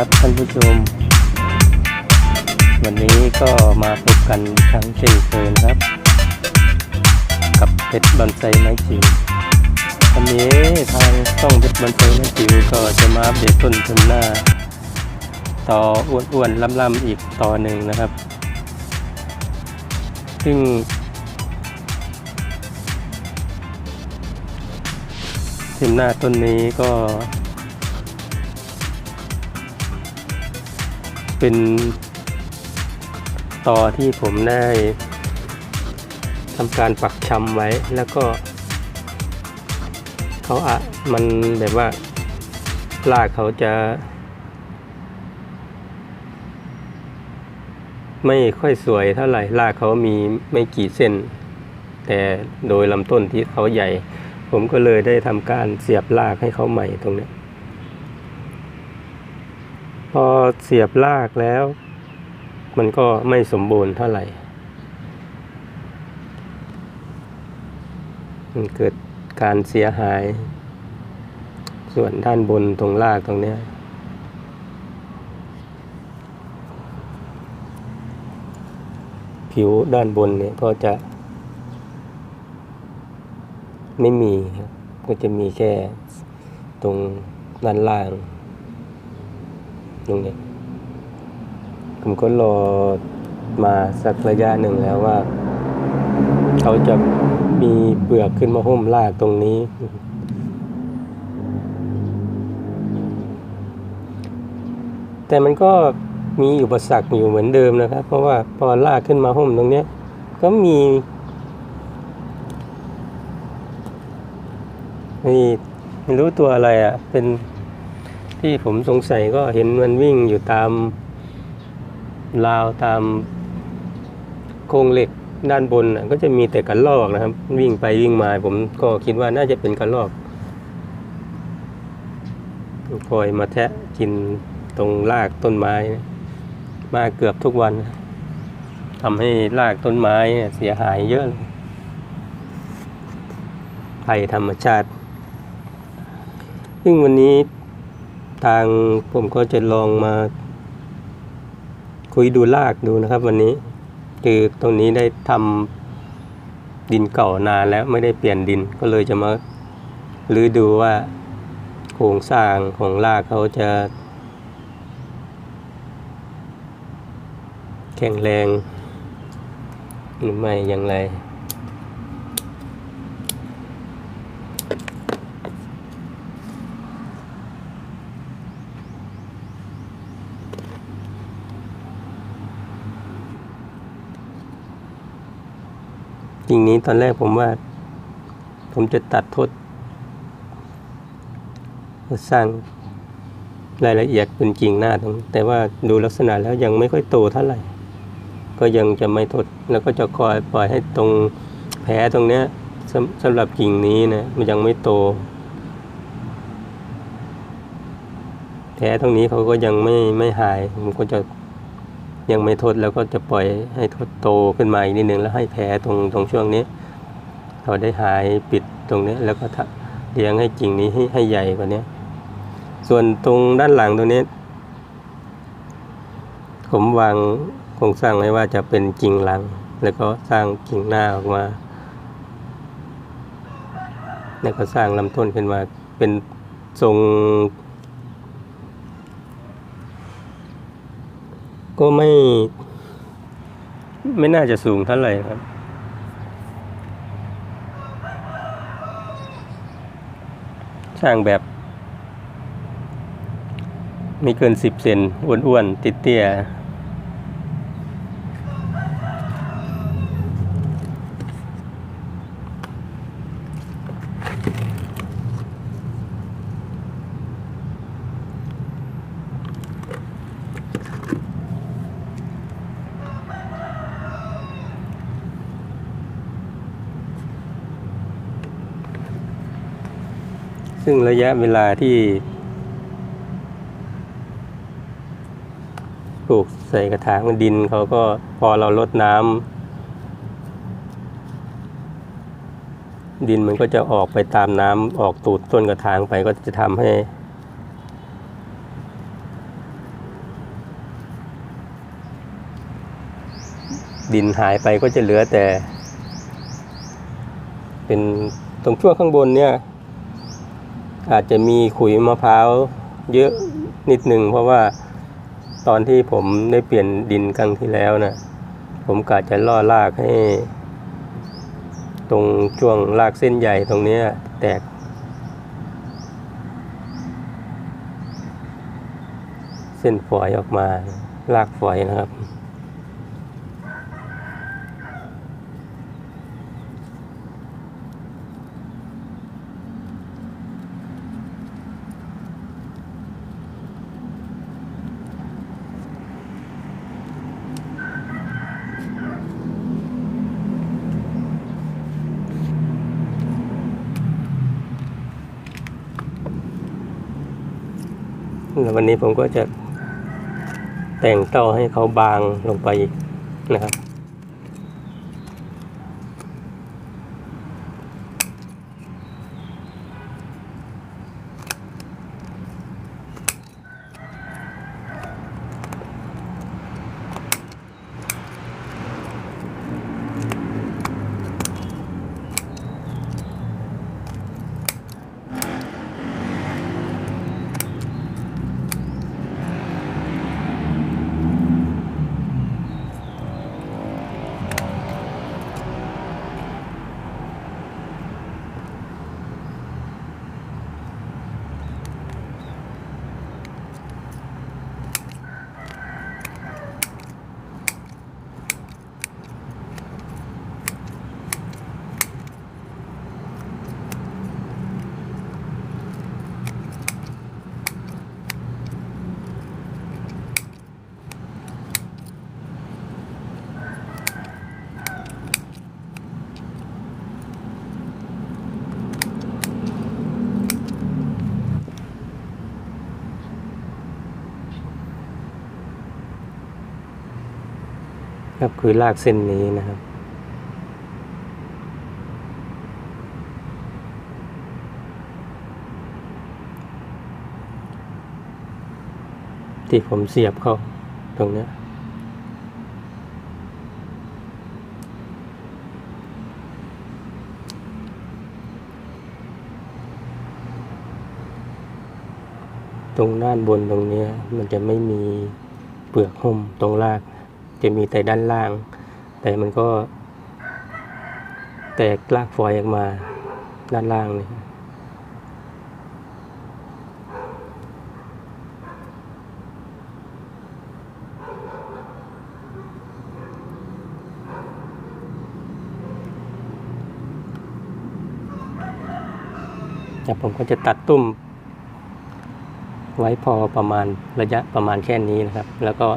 ครับท่านผู้ชม วันนี้ก็มาพบกันครั้งเช่นเคยนะครับ กับเพชรบอนไซไม้จิ๋ววันนี้ทางช่องเพชรบอนไซไม้จิ๋วก็จะมาอัปเดตต้นทุนหน้า ต่ออ้วนๆล่ำๆอีกต่อหนึ่งนะครับ ซึ่งทิมหน้าต้นนี้ก็ เป็นตอที่ผมได้ทำการปักชำไว้แล้วก็เขาอะมันแบบว่ารากเขาจะ ไม่ค่อยสวยเท่าไหร่รากเขามีไม่กี่เส้น แต่โดยลำต้นที่เขาใหญ่ ผมก็เลยได้ทำการเสียบรากให้เขาใหม่ตรงนี้ พอเสียบรากแล้ว มันก็ไม่สมบูรณ์เท่าไหร่ มันเกิดการเสียหาย ส่วนด้านบนตรงรากตรงเนี้ยผิวด้านบนเนี่ยก็จะไม่มีครับ ก็จะมีแค่ตรงด้านล่าง ตรงนี้ผมก็รอมาสักระยะหนึ่งแล้วว่า เขาจะมีเปลือกขึ้นมาหุ้มรากตรงนี้ แต่มันก็มีอุปสรรคอยู่เหมือนเดิมนะครับ เพราะว่าพอรากขึ้นมาหุ้มตรงนี้ก็มีนี่ไม่รู้ตัวอะไรอะ เป็น ที่ผมสงสัยก็เห็นมันวิ่งอยู่ตามราวตามโครงเหล็กด้านบนก็จะมีแต่กระรอกนะครับ วิ่งไปวิ่งมาผมก็คิดว่าน่าจะเป็นกระรอกคอยมาแทะกินตรงรากต้นไม้ มาเกือบทุกวันทำให้รากต้นไม้เสียหายเยอะภัยธรรมชาติ ซึ่งวันนี้ ทางผมก็จะลองมาคุยดูรากดูนะครับ วันนี้คือตรงนี้ได้ทำดินเก่านานแล้วไม่ได้เปลี่ยนดินก็เลยจะมาลื้อดูว่าโครงสร้างของรากเขาจะ แข็งแรง หรือไม่อย่างไร จริงนี้ตอนแรกผมว่า ผมจะตัดทดสร้างรายละเอียดเป็นจริงหน้าตรงแต่ว่าดูลักษณะแล้วยังไม่ค่อยโตเท่าไหร่ ก็ยังจะไม่ทดแล้วก็จะคอยปล่อยให้ตรงแผลตรงเนี้ยสำสำหรับกิ่งนี้นะมันยังไม่โต แผลตรงนี้เขาก็ยังไม่ไม่หาย ผมก็จะ ยังไม่ทดแล้วก็จะปล่อยให้ทดโตขึ้นมาอีกนิดนึงแล้วให้แผลตรงตรงช่วงนี้เขาได้หายปิดตรงนี้แล้วก็เลี้ยงให้กิ่งนี้ให้ให้ใหญ่กว่านี้ส่วนตรงด้านหลังตรงนี้ ผมวางโครงสร้างไว้ว่าจะเป็นกิ่งหลัง แล้วก็สร้างกิ่งหน้าออกมา แล้วก็สร้างลำต้นขึ้นมาเป็นทรง ก็ไม่ ไม่น่าจะสูงเท่าไหร่ครับ สร้างแบบ ไม่เกินสิบเซนอ้วนๆติดเตี้ย ซึ่งระยะเวลาที่ปลูกใส่กระถางดินเขาก็พอเราลดน้ำดินมันก็จะออกไปตามน้ำออกตูดต้นกระถางไปก็จะทำให้ดินหายไปก็จะเหลือแต่ เป็นตรงช่วงข้างบนเนี่ย อาจจะมีขุยมะพร้าวเยอะนิดหนึ่งเพราะว่าตอนที่ผมได้เปลี่ยนดินครั้งที่แล้วนะผมกะจะล่อรากให้ ตรงช่วงรากเส้นใหญ่ตรงนี้แตก เส้นฝอยออกมารากฝอยนะครับ วันนี้ผมก็จะแต่งเต้าให้เขาบางลงไปอีกนะครับ ครับคือลากเส้นนี้นะครับที่ผมเสียบเข้าตรงนี้ตรงด้านบนตรงนี้มันจะไม่มีเปลือกหุ้มตรงราก จะมีแต่ด้านล่าง แต่มันก็ แตกรากฝอยออกมาด้านล่างเนี่ยแต่ผมก็จะตัดตุ้ม ไว้พอประมาณระยะประมาณแค่นี้นะครับ แล้วก็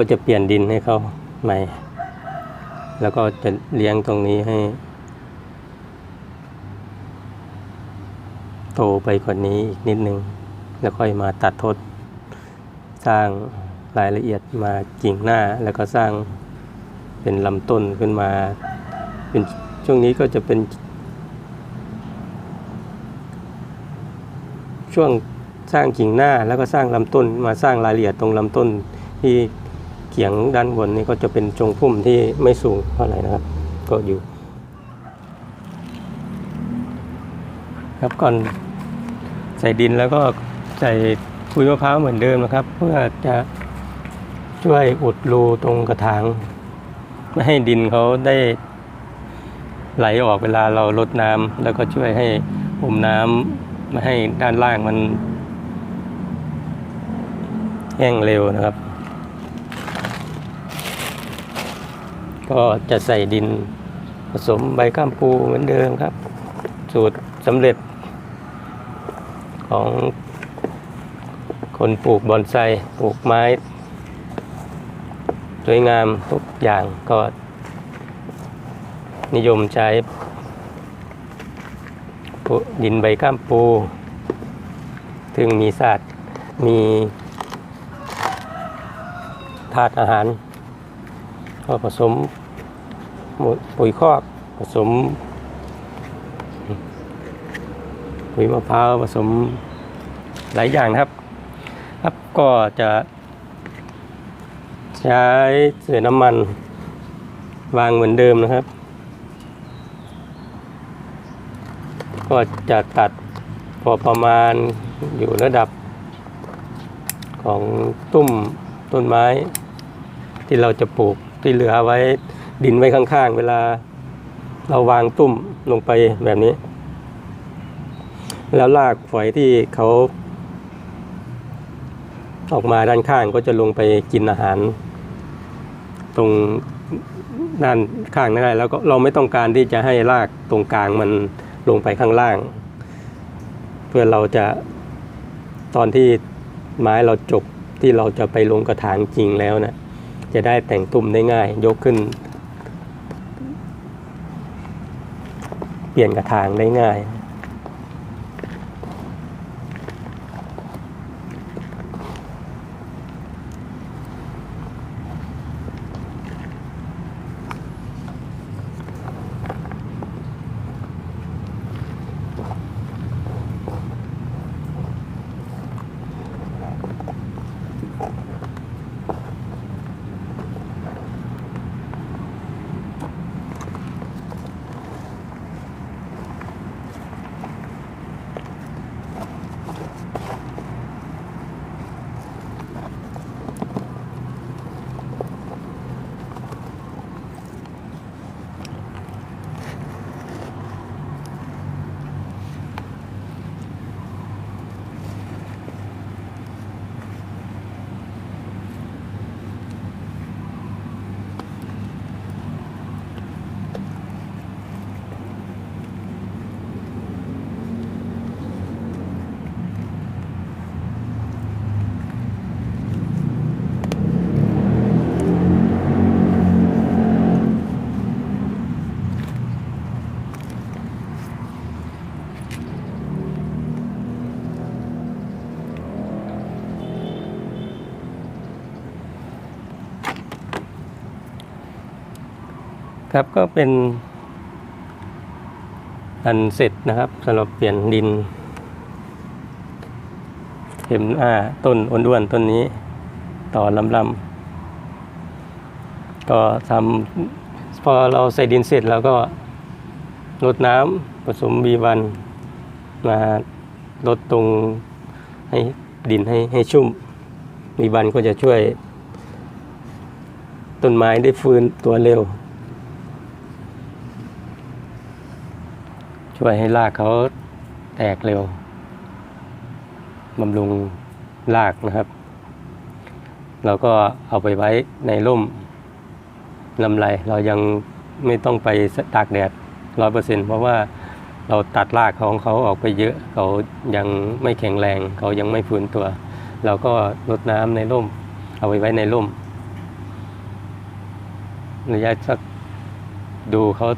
ก็จะเปลี่ยนดินให้เขาใหม่ แล้วก็จะเลี้ยงตรงนี้ให้ โตไปกว่านี้อีกนิดนึง แล้วค่อยมาตัดทด สร้างรายละเอียดมากิ่งหน้าแล้วก็สร้างเป็นลำต้นขึ้นมา เป็นช่วงนี้ก็จะเป็น ช่วงสร้างกิ่งหน้าแล้วก็สร้างลำต้นมาสร้างรายละเอียดตรงลำต้นที่ เขียงด้านบนนี่ก็จะเป็นจงพุ่มที่ไม่สูงเท่าไหร่นะครับ ก็อยู่ ครับก่อนใส่ดินแล้วก็ใส่คุยมะพร้าวเหมือนเดิมนะครับ เพื่อจะช่วยอุดรูตรงกระถางไม่ให้ดินเขาได้ไหลออกเวลาเราลดน้ำแล้วก็ช่วยให้อมน้ำไม่ให้ด้านล่างมันแห้งเร็วนะครับ ก็จะใส่ดินผสมใบข้ามปูเหมือนเดิมครับ สูตรสำเร็จของคนปลูกบอนไซปลูกไม้ สวยงามทุกอย่างก็นิยมใช้ดินใบข้ามปูซึ่งมีศาสตร์มีธาตุอาหาร ก็ผสมปุ๋ยคอกผสม ปุ๋ยมะพร้าวผสมหลายอย่างครับ ครับก็จะใช้เศษน้ำมันวางเหมือนเดิมนะครับ ก็จะตัดพอประมาณอยู่ระดับของตุ้มต้นไม้ที่เราจะปลูก ที่เหลือไว้ดินไว้ข้างๆ เวลาเราวางตุ้มลงไปแบบนี้ แล้วรากฝอยที่เขาออกมาด้านข้างก็จะลงไปกินอาหาร ตรงด้านข้างนั่นแหละแล้วก็เราไม่ต้องการที่จะให้รากตรงกลางมันลงไปข้างล่าง เพื่อเราจะตอนที่ไม้เราจบที่เราจะไปลงกระถางจริงแล้วนะ จะได้แต่งตุ่มได้ง่าย ยกขึ้น เปลี่ยนกระถางได้ง่าย ครับก็เป็นอันเสร็จนะครับสำหรับเปลี่ยนดินเข็มหน้าต้นอ้วนๆต้นนี้ ต่อลำลำก็ทำพอเราใส่ดินเสร็จแล้วก็ลดน้ำผสมบีวันมาลดตรงให้ดินให้ให้ชุ่มบีวันก็จะช่วยต้นไม้ได้ฟื้นตัวเร็ว ช่วยให้รากเขาแตกเร็วบำรุงรากนะครับ เราก็เอาไปไว้ในร่มลำไรเรายังไม่ต้องไปตากแดดร้อยเปอร์เซ็นเพราะว่าเราตัดรากของเขาออกไปเยอะ เขายังไม่แข็งแรง เขายังไม่ฟื้นตัว เราก็รดน้ำในร่ม เอาไว้ไว้ในร่มระยะสักดูเขา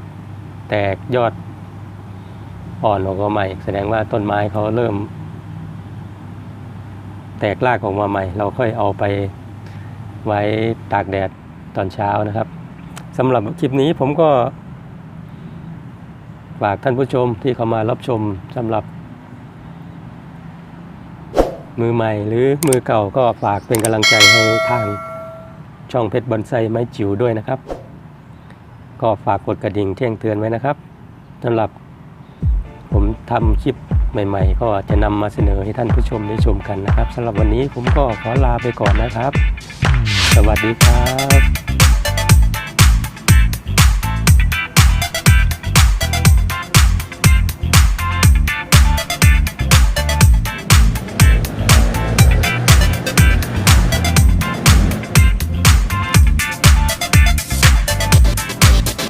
แตกยอด อ่อนออกมาใหม่ แสดงว่าต้นไม้เขาเริ่ม แตกรากออกมาใหม่ เราค่อยเอาไปไว้ตากแดดตอนเช้านะครับสำหรับคลิปนี้ผมก็ฝากท่านผู้ชมที่เข้ามารับชมสำหรับ มือใหม่หรือมือเก่าก็ฝากเป็นกำลังใจให้ทางช่องเพชรบอนไซไม้จิ๋วด้วยนะครับ ก็ฝากกดกระดิ่งแจ้งเตือนไว้นะครับสำหรับ ผมทำคลิปใหม่ๆ ก็จะนำมาเสนอให้ท่านผู้ชมได้ชมกันนะครับสำหรับวันนี้ผมก็ขอลาไปก่อนนะครับ สวัสดีครับ